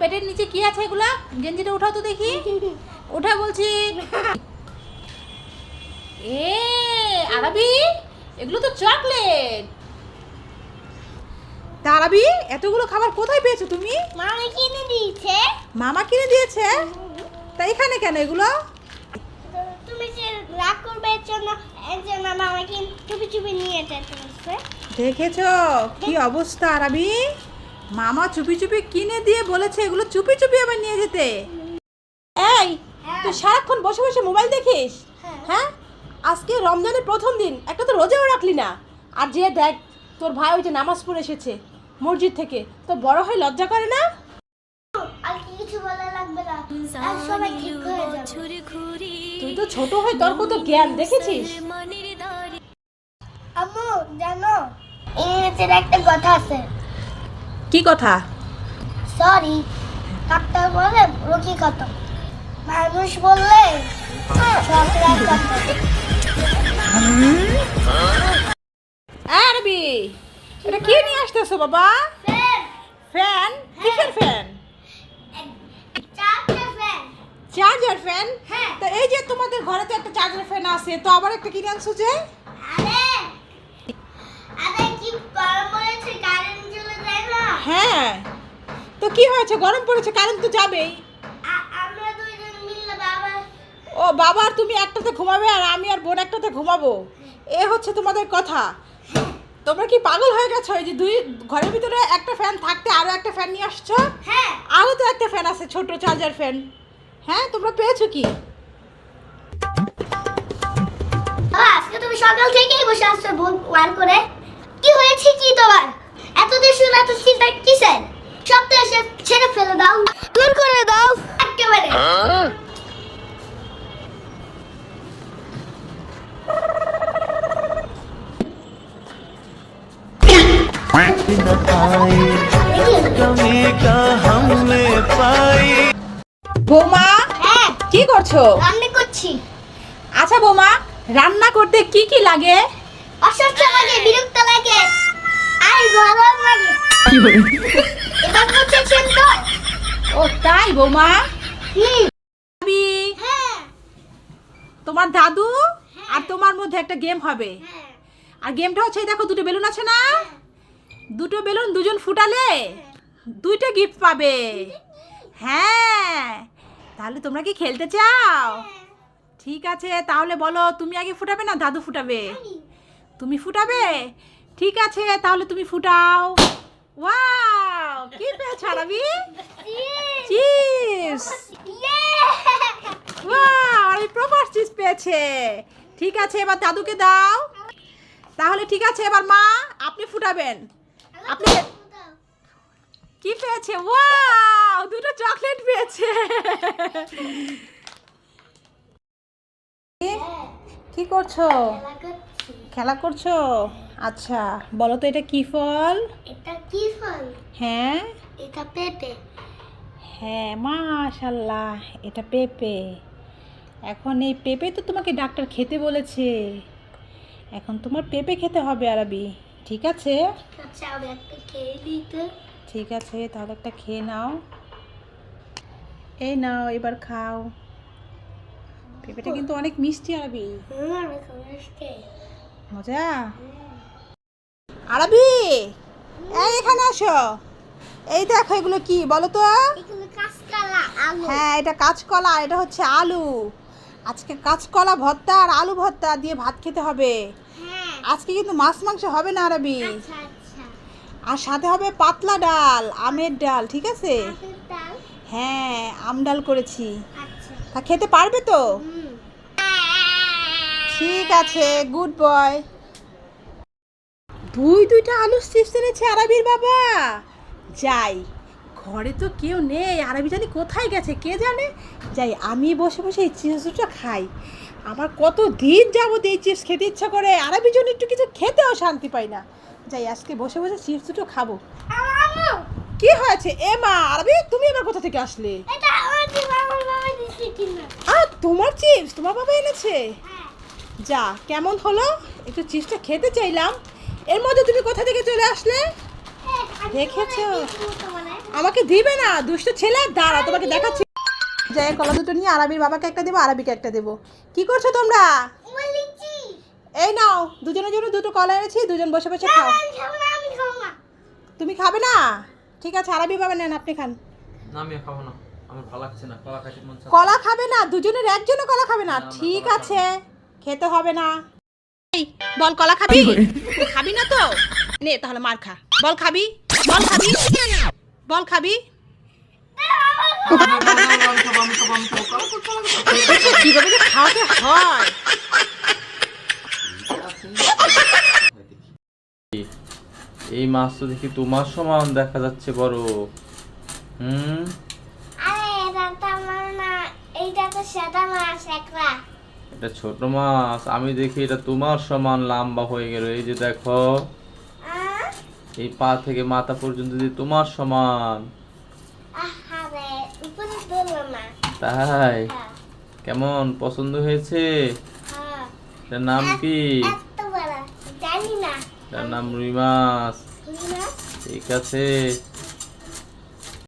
পেটের নিচে কি আছে এগুলা? গেঞ্জিটা উঠাও তো দেখি। ওঠা বলছি এ আরবি? এগুলো তো চকলেট। তা আরবি এতগুলো খাবার কোথায় পেয়েছ তুমি? মামি কিনে দিয়েছে। মামা কিনে দিয়েছে? তা এখানে কেন এগুলো? তুমি যে রাগ করবে এর জন্য এর জন্য মামা কিন চুপি চুপি নিয়ে যেতে দেখেছ? কি অবস্থা আরবি? মামা চুপি চুপি কিনে দিয়ে বলেছে এগুলো চুপি চুপি আবার নিয়ে যেতে। এই তুই সারাক্ষণ বসে বসে মোবাইল দেখিস? হ্যাঁ। হ্যাঁ? আজকে রমজানের প্রথম দিন একটা তো রোজাও রাখলি না। আর যে দেখ তোর ভাই ওই যে নামাজ পড়ে এসেছে মসজিদ থেকে তো বড় হয়ে লজ্জা করে না? হয়ে তুই তো ছোট হয়ে তোর কত জ্ঞান দেখেছিস? আম্মু জানো ইংরেজির একটা কথা আছে। কি কথা? সরি ডাক্তার বলে রোগী কত মানুষ বললে কত আরবি এটা কি নিয়ে আসতেছো বাবা? ফ্যান কিসের ফ্যান চার্জার ফ্যান হ্যাঁ। তো এই যে তোমাদের ঘরে তো একটা চার্জার ফ্যান আছে তো আবার একটা কিনে আনছো যে? আরে আরে কি গরম পড়েছে কারেন্ট চলে যায় না হ্যাঁ। তো কি হয়েছে? গরম পড়েছে কারেন্ট তো যাবেই। ও বাবা আর তুমি একটাতে ঘুমাবে আর আমি আর বোন একটাতে ঘুমাবো। এ হচ্ছে তোমাদের কথা। তোমরা কি পাগল হয়ে গেছো? এই যে দুই ঘরের ভিতরে একটা ফ্যান থাকতে আরও একটা ফ্যান নিয়ে আসছো? হ্যাঁ। আরও তো একটা ফ্যান আছে ছোট চার্জার ফ্যান হ্যাঁ তোমরা পেয়েছ কি? আজকে তুমি সকাল থেকেই বসে আসছো বোন ওয়ান করে। কি হয়েছে কি তোমার? এত টেনশন এত চিন্তা কিসের? সপ্তাহে এসে ছেড়ে ফেলে দাও। দূর করে দাও। একেবারে। হ্যাঁ? বৌমা হ্যাঁ। কি করছ? রান্না করছি। আচ্ছা বোমা রান্না করতে কি কি লাগে? অসহ্য লাগে বিরক্ত লাগে। ও তাই বৌমা? আমি? হ্যাঁ। তোমার দাদু? আর তোমার মধ্যে একটা গেম হবে। হ্যাঁ। আর গেমটা হচ্ছে দেখো দুটো বেলুন আছে না? দুটো বেলুন দুজন ফুটালে দুইটা গিফট পাবে। হ্যাঁ। তাহলে তোমরা কি খেলতে চাও? ঠিক আছে তাহলে বলো তুমি আগে ফুটাবে না দাদু ফুটাবে? তুমি ফুটাবে? ঠিক আছে তাহলে তুমি ফুটাও। ওয়াও কি পেয়েছ Arbi? Chips wow Arbi proper chips পেয়েছে। ঠিক আছে এবার দাদুকে দাও। তাহলে ঠিক আছে এবার মা আপনি ফুটাবেন। আপনি কি পেয়েছে? ওয়াও দুটো চকলেট পেয়েছে। কি করছ। খেলা করছ? আচ্ছা বলো তো এটা কি ফল? এটা কি ফল? হ্যাঁ? এটা পেঁপে। হ্যাঁ মাশাল্লাহ এটা পেঁপে। এখন এই পেঁপে তো তোমাকে ডাক্তার খেতে বলেছে। এখন তোমার পেঁপে খেতে হবে আরবি ঠিক আছে? আচ্ছা একটা খেয়ে দিতে ঠিক আছে তাহলে একটা খেয়ে নাও। এই নাও এবার খাও। পেঁপেটা কিন্তু অনেক মিষ্টি আরবি। মজা? আরবি? এই এখানে আসো। এই দেখো এগুলো কি বলো তো? হ্যাঁ এটা কাঁচকলা আর এটা হচ্ছে আলু। আজকে কাঁচকলা ভর্তা আর আলু ভর্তা দিয়ে ভাত খেতে হবে। হ্যাঁ। আজকে কিন্তু মাছ মাংস হবে না আরবি? আচ্ছা আচ্ছা। আর সাথে হবে পাতলা ডাল আমের ডাল ঠিক আছে? হ্যাঁ আম ডাল করেছি। আচ্ছা। তা খেতে পারবে তো? ঠিক আছে গুড বয়। দুই দুইটা আলু চিপস এনেছে আরবির বাবা। যাই ঘরে তো কেউ নেই আরবি জানি কোথায় গেছে কে জানে? যাই আমি বসে বসে এই চিপস দুটো খাই। আমার কত দিন যাবত এই চিপস খেতে ইচ্ছা করে আরবির জন্য একটু কিছু খেতেও শান্তি পাই না। যাই আজকে বসে বসে চিপস দুটো খাব। কি হয়েছে? এ মা আরবি তুমি এবার কোথা থেকে আসলে? আর তোমার চিপস তোমার বাবা এনেছে? হ্যাঁ। যা কেমন হলো? একটু চিপসটা খেতে চাইলাম। এর মধ্যে তুমি কোথা থেকে চলে আসলে? দেখেছ? আমাকে দিবে না দুষ্ট ছেলে। দাঁড়া তোমাকে দেখাচ্ছি। যাই কলা দুটো নিয়ে আরবির বাবাকে একটা দেবো আরবিকে একটা দেবো। কি করছ তোমরা? এই নাও দুজনের জন্য দুটো কলা এনেছি দুজন বসে বসে খাও। তুমি খাবে না? ঠিক আছে আরবি বাবা নেন আপনি খান। না আমি খাব না আমার ভালো লাগছে না কলা খাইতে মন কলা খাবে না দুজনের একজনও কলা খাবে না, ঠিক আছে খেতে হবে না। এই, বল কলা খাবি? খাবি না তো? নে তাহলে মার খা। বল খাবি? বল খাবি? বল খাবি? কীভাবে যে খাওয়াতে হয়? এই মাছ তো দেখি তোমার সমান দেখা যাচ্ছে বড়। হুম? আরে এটা তো আমার না এইটা তো সাদা মাছ একলা। এটা ছোট মাছ, আমি দেখি এটা তোমার সমান লম্বা হয়ে গেল। এই যে দেখো, এই পা থেকে মাথা পর্যন্ত যে তোমার সমান। তাই? কেমন? পছন্দ হয়েছে? হ্যাঁ এটার নাম কি? এটার নাম রুই মাছ। ঠিক আছে।